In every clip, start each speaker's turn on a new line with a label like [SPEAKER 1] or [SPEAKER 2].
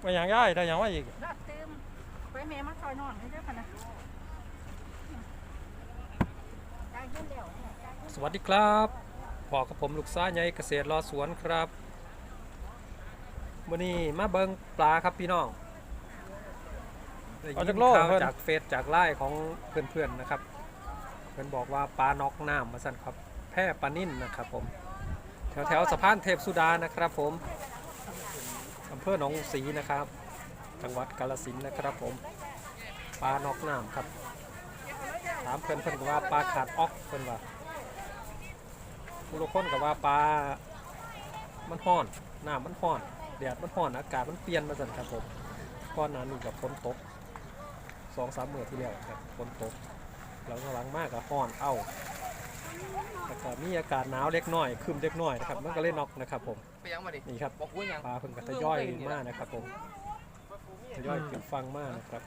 [SPEAKER 1] ไปหยังย่ายได้หยังว่าอีก
[SPEAKER 2] รับตืมไปแม่มาซอยนอนให้เด้อพะนะได้เงินแล้วเนี่ยได้เงิน
[SPEAKER 1] สวัสดีครับพอกับผมลูกซ้ายใหญ่เกษตรรอสวนครับวันนี้มาเบิงปลาครับพี่น้องได้
[SPEAKER 3] เอา
[SPEAKER 1] ยิ
[SPEAKER 3] จาก
[SPEAKER 1] น
[SPEAKER 3] โลก
[SPEAKER 1] ข่าว
[SPEAKER 3] เพิ่น
[SPEAKER 1] จากเฟซจากไลน์ของเพื่อนๆนะครับ เพื่อนบอกว่าปลานอกน้ำมาสั่นครับ แพร่ปลานิ่นนะครับผม แถวแถวๆสะพานเทพสุดานะครับผม อำเภอหนองศรีนะครับ จังหวัดกาฬสินธุ์นะครับผมปลานอกน้ำครับ ถามเพื่อนเพื่อนกว่าปลาขาดออกเพื่อนว่าผู้ลางคนก็ว่าปลามันห้อนน้ำมันห้อนแดดมันห้อนอากาศมันเปลี่ยนมาสั่นครับผมก้อนหนานี่กับฝนตกสองสามเมื่อที่แล้วครับฝนตกหลังหลังมากกับห้อนเอ้า แล้วก็มีอากาศหนาวเล็กน้อยครึมเล็กน้อยนะครับมันก็เล่นนอกนะครับผม
[SPEAKER 3] ไปยังมาดิ
[SPEAKER 1] นี่ครับ
[SPEAKER 3] บอกคุยยัง
[SPEAKER 1] ปลาเพิ่งก็ทยอยมากนะครับผมทยอยขึ้นฟังมากนะครับ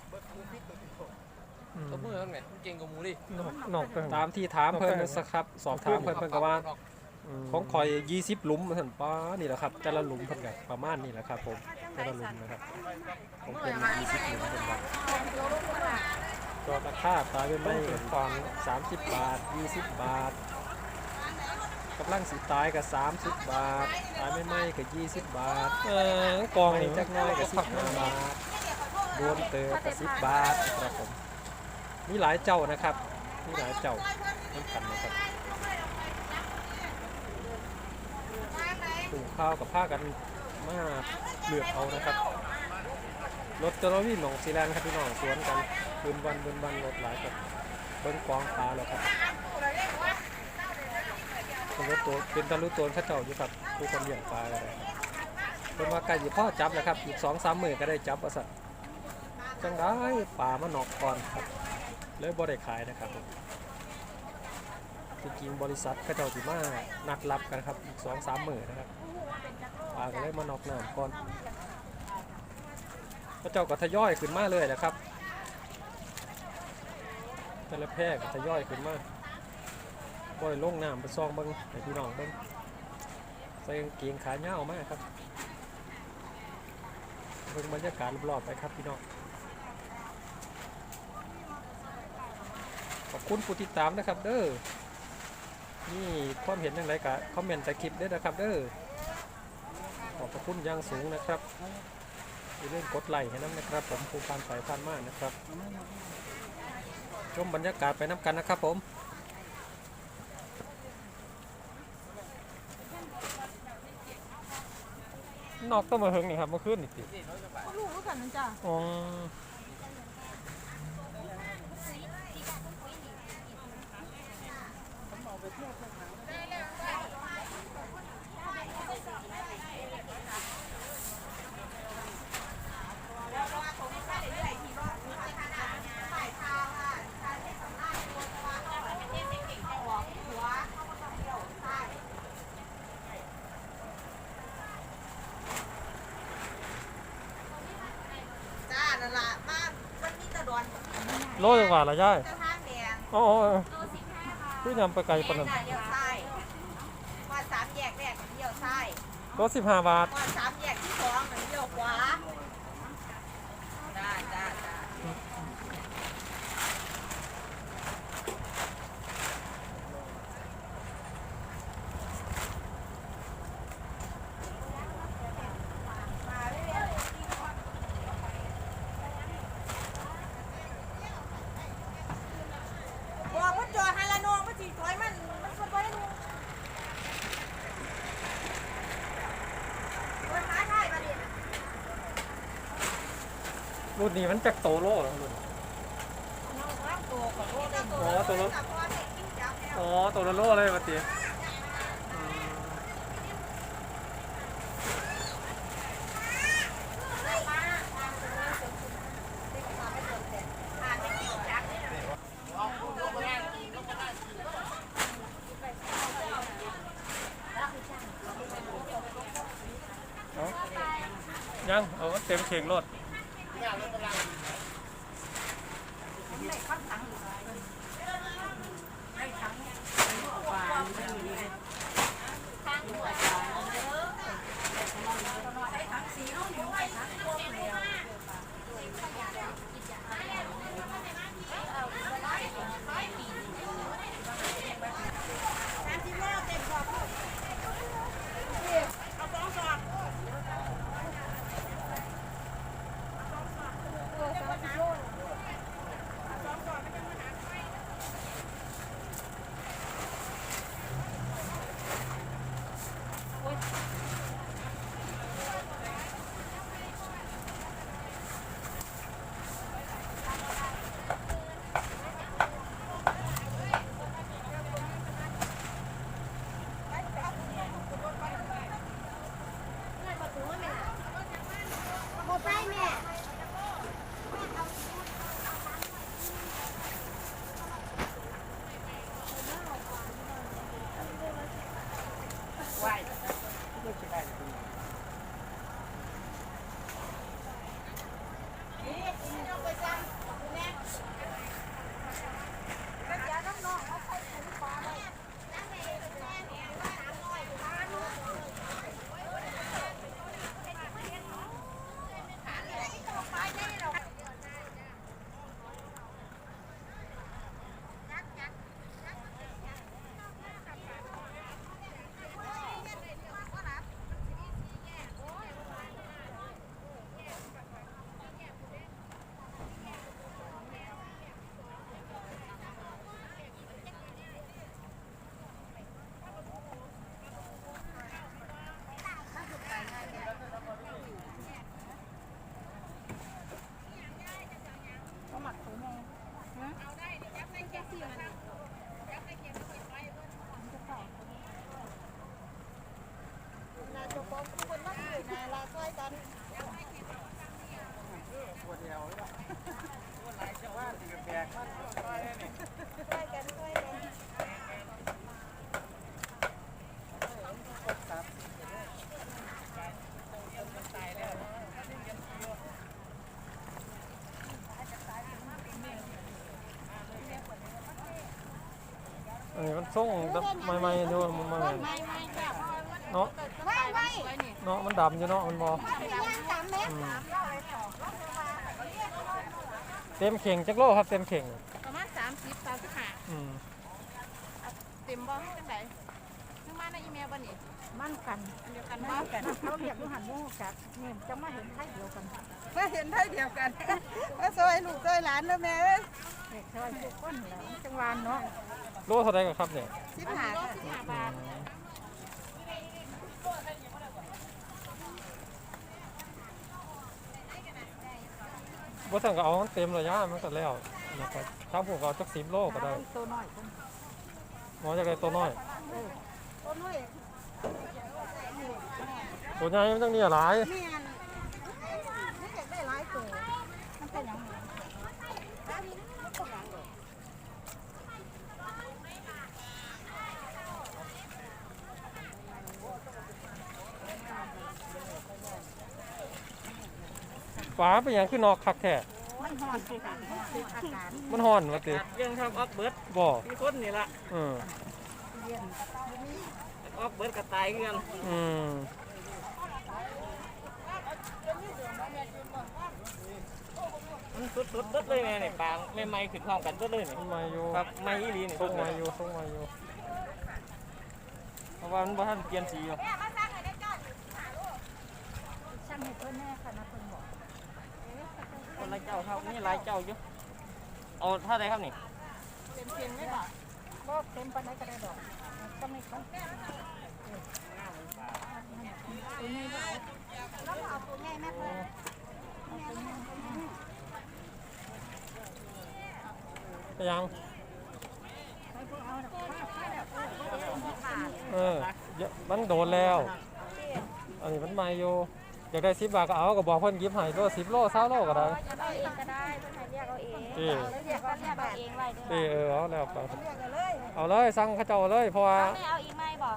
[SPEAKER 3] ตัวมือกันไงเก่งกว่าหมูดิ
[SPEAKER 1] นอกนอกตามที่ถามเพิ่นสักครับสอบถามเพิ่นเพิ่นก็ว่าของคอย 20 หลุมท่านป้านี่แหละครับแต่ละหลุมเพิ่นก็ประมาณนี้แหละครับผมแต่ละหลุมนะครับของเพิ่น20หลุมเพิ่นว่าก็ราคาปลาเป็นไม้กับฟอง30 บาท 20 บาท กำลังสิตายกับ30 บาท ตายไม่ไหม้กับ20 บาท
[SPEAKER 3] เออกอง
[SPEAKER 1] ไป
[SPEAKER 3] นี่
[SPEAKER 1] จักหน้อยกับ15บาทรวมเตอกับ10บาทครับผม มีหลายเจ้านะครับ มีหลายเจ้าน้ำกันนะครับปลูกข้าวกับผ้ากันมาเลือกเอานะครับ รถจะรถวิ่งหนองซีแลนด์ครับพี่น้องสวนกันบืนวันบืนวันรถหลายกับเบิ้งกองปลาแล้วครับ เป็นรถตัวเป็นตะลุตัวข้าเจ้าอยู่ครับผู้คนเลี้ยงปลาอะไรเป็นว่าไก่พ่อจับแล้วครับ อีกสองสามมือก็ได้จับว่าสัตจังได้ปลามาหนอกก่อนครับเลยบ่ได้ขายนะครับจริงๆบริษัทข้าเจ้าสิมานัดรับกันครับอีกสองสามมือนะครับปลาก็เลยมานอกหน้ำก่อนพระเจ้าก็ทยอยขึ้นมาเลยนะครับแต่ละแพร่ก็ทยอยขึ้นมา ปล่อยลงน้ำไปซองเบิ้งให้พี่น้องเบิ้งใส่กางเกงขาเน่าวมากครับเบิ้งบรรยากาศรอบๆไปครับพี่น้องขอบคุณผู้ติดตามนะครับ เด้อนี่ความเห็นอย่างไรกะคอมเมนต์ใต้คลิปด้วยนะครับ เด้อขอบคุณอย่างสูงนะครับอย่าลืมกดไลค์ให้น้ำนะครับ ผมผู้พันไปพันมากนะครับ ชมบรรยากาศไปน้ำกันนะครับผม นอกต้องมาเฮงนี่ครับเมื่อคืนนี่ติ
[SPEAKER 2] ลูกรู้กันนะจ้ะ
[SPEAKER 1] อ๋อโลจังหวะละย่ายอ๋ออ๋ออ๋อคือยำไปไกลปานนั้น
[SPEAKER 4] เลี้ยวซ้ายว่าสามแยกแรกเลี้ยวซ้าย
[SPEAKER 1] รถสิบห้าบาท
[SPEAKER 4] ว่าสามแยกที่สองเลี้ยวขวาจ้าจ้าจ้าบอกว่าจอดให้ละน้องมันสิถอยมันมันคนไว้หนูคนท้ายท้ายมาดิ
[SPEAKER 1] รุ่นนี้มันจากโตโลเหรอรุ่น
[SPEAKER 4] น้องรับตัวกับโร่อ๋
[SPEAKER 1] อโตโลเลยมาตียัง เอาเต็มเข่งรถ
[SPEAKER 4] lang. นนี้
[SPEAKER 2] มัน
[SPEAKER 1] ส่งแบบใหม่ๆอยู่มัน
[SPEAKER 2] ไม่ไม่
[SPEAKER 1] เนาะ
[SPEAKER 2] ไม่ไม่
[SPEAKER 1] เนาะมันดำอยู่เนาะมันบอเต็มเข่งจักโลครับเต็มเข่ง
[SPEAKER 2] ประมาณสามสิบสามสิบห้าเต็มบ่จังไดนึกมาในอีเมลบ่นี่มั่นกันเดียวกันมั่นกันเขาเรียกลูกหันลูกกัดนี่จะมาเห็นไทยเดียวกันมาเห็นไทยเดียวกันมาซอยลูกซอยหลานเด้อแม่เอ้ยเด็กซอยทุกคนแล้วจังหวานเนาะ
[SPEAKER 1] โลเท่าไหร่กันครับเนี่ย
[SPEAKER 2] สิบห้าสิบห้าบาท
[SPEAKER 1] บ่ต้องก็เอามันเต็มระยะมันก็แล้วนะครับถ้าพวกเอาจัก10โลก็ได้
[SPEAKER 2] ตัวน้อยคน
[SPEAKER 1] หมอจักได้ตัวน้อย
[SPEAKER 2] ตัวน้อย
[SPEAKER 1] ตัวใหญ่มันจังนี่หลาย
[SPEAKER 2] แม่นนี่อยากได้หลายตัวมันเป็นหยังไง
[SPEAKER 1] ฝาเป็นหยังคือนอกคักแท้
[SPEAKER 2] มันฮ้อนสิค่ะมันคืออากาศ
[SPEAKER 1] มันฮ้อนว่าติ
[SPEAKER 3] เรื่องครับออกเบิร์ด
[SPEAKER 1] บ่
[SPEAKER 3] มีคนนี่ละ
[SPEAKER 1] เออ
[SPEAKER 2] เย็น
[SPEAKER 3] ออกเบิร์ดกระตายเงื่อน
[SPEAKER 1] อืม
[SPEAKER 3] มันสุดสุดเบิดเลยแม่เนี่ยปางไม่ไม่ขึ้นพร้อมกันเบิดเลยเนี่ย
[SPEAKER 1] มันมาอยู่
[SPEAKER 3] ครับไม่อีหลีนี่
[SPEAKER 1] ส่งมาอยู่ส่งมาอยู่
[SPEAKER 3] เพราะว่ามันบ่ทันเปลี่ยนสีอยู่
[SPEAKER 2] ช่างให้เพิ่นแน่ค่ะนะเพิ่นบอก
[SPEAKER 3] คนละ เจ้าครับนี่หลายเจ้าอยู่เอาเท่าไหรครับนี่
[SPEAKER 2] เต็มเต็มไม่บอกบ่เต็มปานใดก็ได้ดอกก็ไม่เขาตัวนี้บ่แล้วเอาตัวใหญ่แม่เพิ่น
[SPEAKER 1] ไปยัง
[SPEAKER 2] ให้พวกเอาดอกผ้าผ้าแบบ
[SPEAKER 1] เออมันโดนแล้ว อันนี้มันไมาอยู่ อยากได้10บาทก็เอาก็บอกเพิ่นหยิบให้ตัว10โล20โลก็ได้
[SPEAKER 2] จะได้เองก็ได้เพิ่นให้เรียกเอาเอง
[SPEAKER 1] เอ้
[SPEAKER 2] เรียกก็เรียกเอาเองไว้เด้อ
[SPEAKER 1] เออเออเอาแล้วไป
[SPEAKER 2] เรียกเอาเลย
[SPEAKER 1] เอาเลยสั่งเขาเจ้าเลยเพราะว่า
[SPEAKER 2] ไม่เอาอีกไหมบ่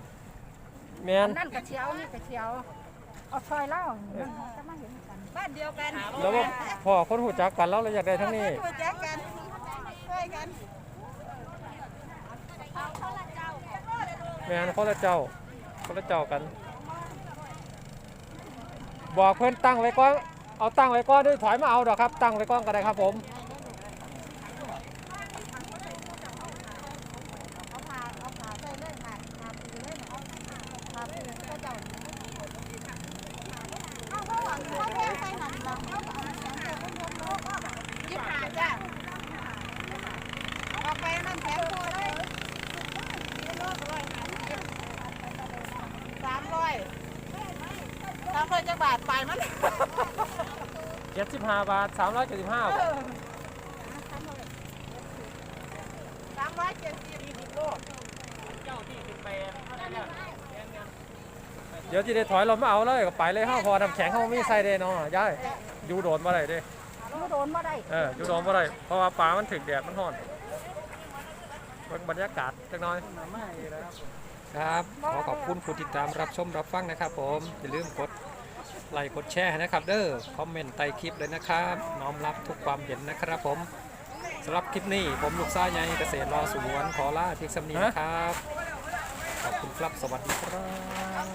[SPEAKER 1] แมน
[SPEAKER 2] นั่นกระเชียวนี่กระเชียวเอาซอยเล่ามันจะมาเห็นกันบ้านเดียวกัน
[SPEAKER 1] แล้วว่าพ่อคนหูจักกันแล้วเราอยากได้ทั้งนี้
[SPEAKER 2] ช่วยแจ้งกันช่วยกัน
[SPEAKER 1] แมนคนละเจ้าคนละเจ้ากัน บอกเพิ่นตั้งไว้ก้อนเอาตั้งไว้ก้อนด้วยถอยมาเอาดอกครับ ตั้งไว้ก้อนก็ได้ครับผม
[SPEAKER 2] เขาพาเขาพาใส่เลยค่ะพาปีเลยนะพาปีก็เจ้าเอาเขาหวังเขาแพงใส่หนังเราเขาเอาเสียงเจ้าคนยกโลกยี่ห้าจ้ะเอาไปนั่นแถมตัวเลยสามร้อย สามร้อยจะบาทไปมัน
[SPEAKER 1] 75บาท375บาท
[SPEAKER 2] สามร้อยเจ็ดสิบโล
[SPEAKER 3] เจ้าที่สิบแปดเท่านั้นเนี่ย
[SPEAKER 1] เดี๋ยวที่ได้ถอยเราไม่เอาเลยก็ไปเลยเฮาพอน้ำแข็งเฮามีใส่เด้เนาะยายอยู่โดนบ่ได้เด้
[SPEAKER 2] มันโดนมาได้
[SPEAKER 1] เอออยู่โดนบ่ได้เพราะว่าปลามันถึกแดดมันร้อนบรรยากาศจักน่อยครับ ขอขอบคุณผู้ติดตามรับชมรับฟังนะครับผม อย่าลืมกด ไลค์กดแชร์นะครับเด้อคอมเมนต์ใต้คลิปเลยนะครับ น้อมรับทุกความเห็นนะครับผมสำหรับคลิปนี้ผมลูกซ่าใหญ่เกษตรรอสวนขอลาเพียงสำนีนะครับ ขอบคุณครับสวัสดีครับ